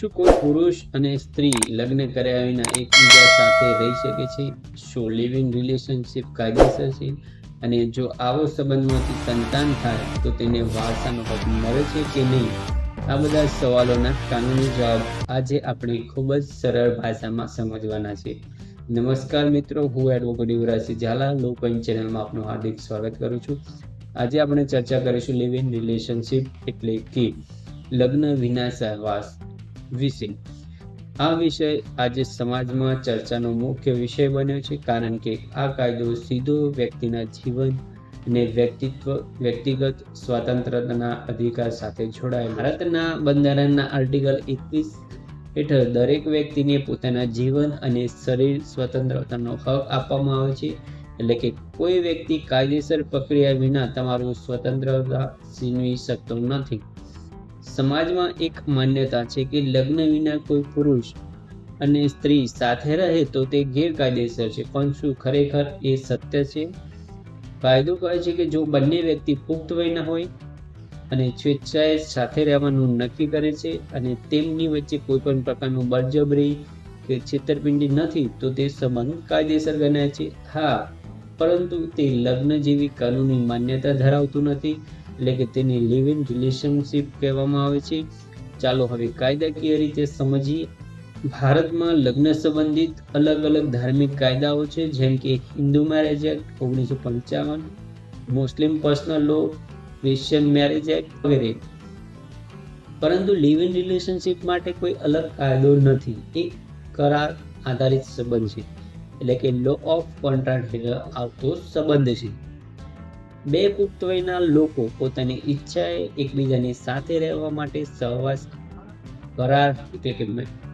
શું કોઈ પુરુષ અને સ્ત્રી લગ્ન કર્યા વિના એકબીજા સાથે રહી શકે છે? શું લિવ ઇન રિલેશનશિપ કાયદેસર છે? અને જો આવો સંબંધમાંથી સંતાન થાય, તો તેને વારસાનો હક મળે છે કે નહીં? આ બધા સવાલોના કાનૂની જવાબ આજે આપણે ખૂબ જ સરળ ભાષામાં સમજવાના છે. નમસ્કાર મિત્રો, હું એડવોકેટ યુવરાજ ઝાલા લોકોઈન ચેનલમાં આપનું હાર્દિક સ્વાગત કરું છું. આજે આપણે ચર્ચા કરીશું લિવ ઇન રિલેશનશિપ એટલે કે લગ્ન વિના સહવાસ. વિશે. આ વિષય આજે સમાજમાં ચર્ચાનો મુખ્ય વિષય બન્યો છે, કારણ કે આ કાયદો સીધો વ્યક્તિના જીવન અને વ્યક્તિત્વ, વ્યક્તિગત સ્વતંત્રતાના અધિકાર સાથે જોડાયેલ ભારતના બંધારણના આર્ટિકલ એકવીસ હેઠળ દરેક વ્યક્તિને પોતાના જીવન અને શરીર સ્વતંત્રતાનો હક આપવામાં આવે છે, એટલે કે કોઈ વ્યક્તિ કાયદેસર પ્રક્રિયા વિના તમારું સ્વતંત્રતા છીનવી શકતો નથી. સમાજમાં એક માન્યતા છે કે લગ્ન વિના કોઈ પુરુષ અને સ્ત્રી સાથે રહે તો તે ગેરકાયદેસર છે. પણ શું ખરેખર એ સત્ય છે? કાયદો કહે છે કે જો બંને વ્યક્તિ પુખ્ત વયના હોય અને સ્વેચ્છાએ સાથે રહેવાનું નક્કી કરે છે અને તેમની વચ્ચે કોઈ પણ પ્રકારનું બળજબરી કે છેતરપિંડી નથી, તો તે સંબંધ કાયદેસર ગણાય છે. હા, પરંતુ તે લગ્ન જેવી કાનૂની માન્યતા ધરાવતું નથી એટલે કે તેને લિવ ઇન રિલેશનશિપ કહેવામાં આવે છે. ચાલો હવે કાયદાકીય રીતે સમજીએ. ભારતમાં લગ્ન સંબંધિત અલગ અલગ ધાર્મિક કાયદાઓ છે, જેમ કે હિન્દુ મેરેજ એક્ટ ઓગણીસો પંચાવન, Muslim personal law Christian marriage act વગેરે. પરંતુ લિવ ઇન રિલેશનશિપ માટે કોઈ અલગ કાયદો નથી. એ કરાર આધારિત સંબંધ છે. એટલે કે લો ઓફ કોન્ટ્રાક્ટ હેઠળ આવતો સંબંધ છે. બે પુખ્ત વયના લોકો પોતાની ઈચ્છાએ એકબીજાની સાથે રહેવા માટે સહવાસ કરાર એટલે કે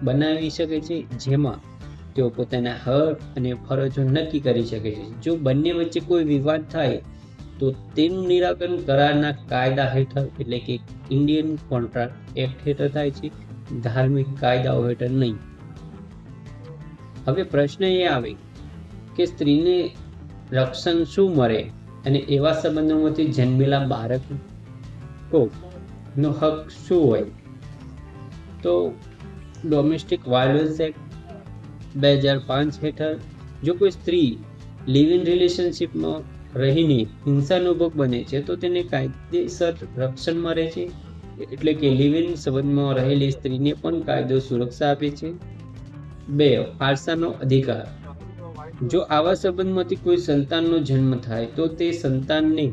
બનાવી શકે છે, જેમાં તેઓ પોતાના હક અને ફરજો નક્કી કરી શકે છે. જો બંને વચ્ચે કોઈ વિવાદ થાય, તો તેનું નિરાકરણ કરારના કાયદા હેઠળ, એટલે કે ઇન્ડિયન કોન્ટ્રાક્ટ એક્ટ હેઠળ થાય છે, ધાર્મિક કાયદાઓ હેઠળ નહીં. હવે પ્રશ્ન એ આવે કે સ્ત્રીને રક્ષણ શું મળે? અને એવા સંબંધોમાંથી જન્મેલા બાળકો નો હક શું હોય? તો ડોમેસ્ટિક વાયોલન્સ એક્ટ બે હજાર પાંચ હેઠળ જો કોઈ સ્ત્રી લિવ ઇન રિલેશનશિપમાં રહીને હિંસાનો ભોગ બને છે, તો તેને કાયદેસર રક્ષણ મળે છે. એટલે કે લિવ ઇન સંબંધમાં રહેલી સ્ત્રીને પણ કાયદો સુરક્ષા આપે છે. બે વારસાનો અધિકાર. જો આવા સંબંધમાંથી કોઈ સંતાનનો જન્મ થાય, તો તે સંતાનને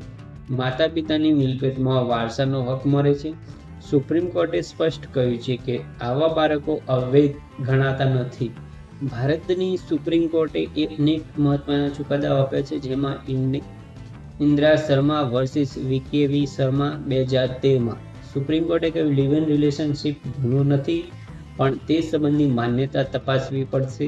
માતા પિતાની મિલકતમાં વારસાનો હક મળે છે. સુપ્રીમ કોર્ટે સ્પષ્ટ કહ્યું છે કે આવા બાળકો અવૈધ ગણાતા નથી. ભારતની સુપ્રીમ કોર્ટે અનેક મહત્વના ચુકાદાઓ આપ્યા છે, જેમાં Indra Sharma versus V K V Sharma બે હજાર તેરમાં. સુપ્રીમ કોર્ટે કહ્યું, લિવ ઇન રિલેશનશિપ ગુનો નથી, પણ તે સંબંધની માન્યતા તપાસવી પડશે.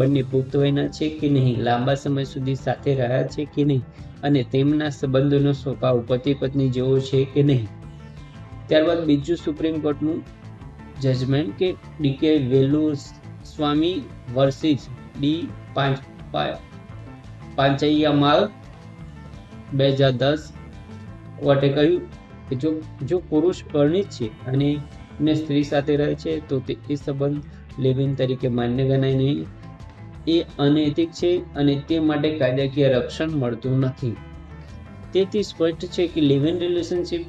બંને પુખ્ત વયના છે કે નહીં, લાંબા સમય સુધી સાથે રહ્યા છે કે નહીં અને તેમના સંબંધોનો સ્વભાવ પતિ પત્ની જેવો છે કે નહીં. ત્યારબાદ બીજું સુપ્રીમ કોર્ટનું જજમેન્ટ કે D K Velusamy versus D પાંચ પાંચૈયા માલ બે હજાર દસ કોર્ટે કહ્યું કે જો જો પુરુષ પરણિત છે અને ને સ્ત્રી સાથે રહે છે, તો તે એ સંબંધ લિવિંગ તરીકે માન્ય ગણાય નહીં. એ અનૈતિક છે અને તે માટે કાયદાકીય રક્ષણ મળતું નથી. તેથી સ્પષ્ટ છે કે લિવ ઇન રિલેશનશિપ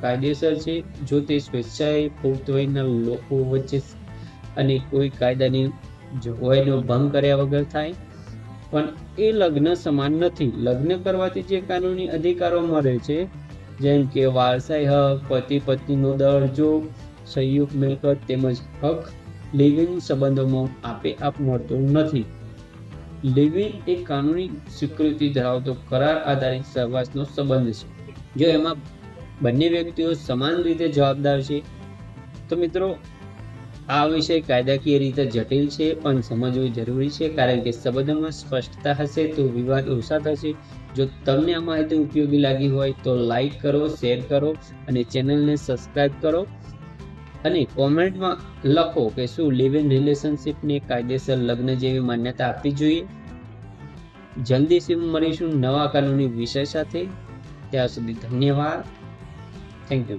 કાયદેસર છે. જો તે સ્વેચ્છાએ પુખ્ત વયના લોકો વચ્ચે અને કોઈ કાયદાની જોગવાઈનો ભંગ કર્યા વગર થાય. પણ એ લગ્ન સમાન નથી. લગ્ન કરવાથી જે કાનૂની અધિકારો મળે છે, જેમ કે વારસાઈ હક પતિ પત્નીનો દરજ્જો સંયુક્ત મિલકત તેમજ હક લિવિંગ સંબંધોમાં આપે, આપ મળતો નથી. લિવિંગ એ કાનૂની સ્વીકૃતિ ધરાવતો કરાર આધારિત સહવાસનો સંબંધ છે. જો એમાં બંને વ્યક્તિઓ સમાન રીતે જવાબદાર છે, તો મિત્રો, આ વિષય કાયદાકીય રીતે જટિલ છે પણ સમજવું જરૂરી છે કારણ કે સંબંધોમાં સ્પષ્ટતા હશે તો વિવાદ ઓછા થશે. જો તમને આ માહિતી ઉપયોગી લાગી હોય તો લાઈક કરો, શેર કરો અને ચેનલને સબસ્ક્રાઈબ કરો. અને કોમેન્ટમાં લખો કે શું લિવ ઇન રિલેશનશિપને કાયદેસર લગ્ન જેવી માન્યતા આપવી જોઈએ. જલ્દીથી મળીશું નવા કાનૂની વિષય સાથે. ત્યાં સુધી ધન્યવાદ. Thank you